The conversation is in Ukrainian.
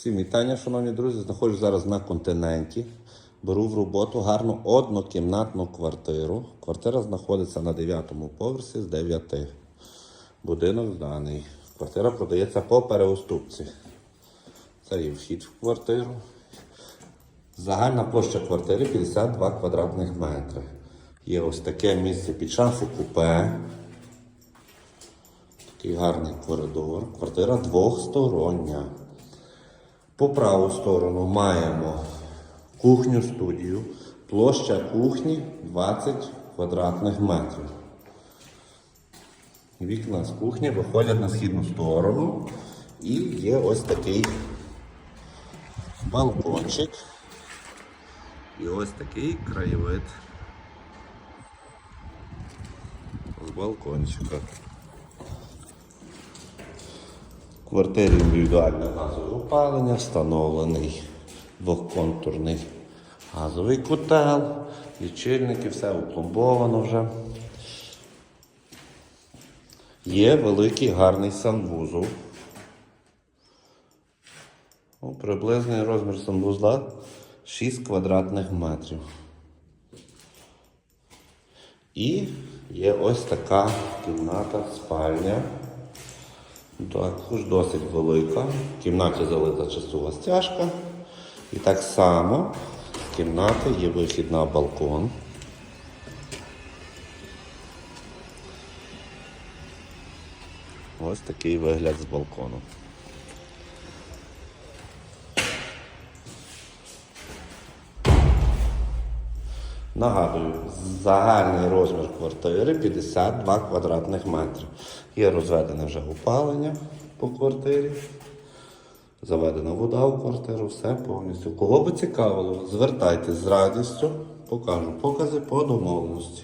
Всім вітання, шановні друзі. Знаходжусь зараз на континенті. Беру в роботу гарну однокімнатну квартиру. Квартира знаходиться на 9-му поверсі з 9. Будинок зданий. Квартира продається по переуступці. Це є вхід в квартиру. Загальна площа квартири 52 квадратних метри. Є ось таке місце під шафу купе. Такий гарний коридор. Квартира двохстороння. По праву сторону маємо кухню студію. Площа кухні 20 квадратних метрів. Вікна з кухні виходять на східну сторону. І є ось такий балкончик. І ось такий краєвид з балкончика. В квартирі індивідуальне газове опалення, встановлений двохконтурний газовий котел, лічильники, все опломбовано вже. Є великий гарний санвузол. Ну, приблизний розмір санвузла 6 квадратних метрів. І є ось така кімната, спальня. Також досить велика. В кімнаті залита часова стяжка. І так само з кімнати є вихід на балкон. Ось такий вигляд з балкону. Нагадую, загальний розмір квартири 52 квадратних метри. Є розведене вже опалення по квартирі. Заведена вода у квартиру, все повністю. Кого би цікавило, звертайтесь з радістю, покажу покази по домовленості.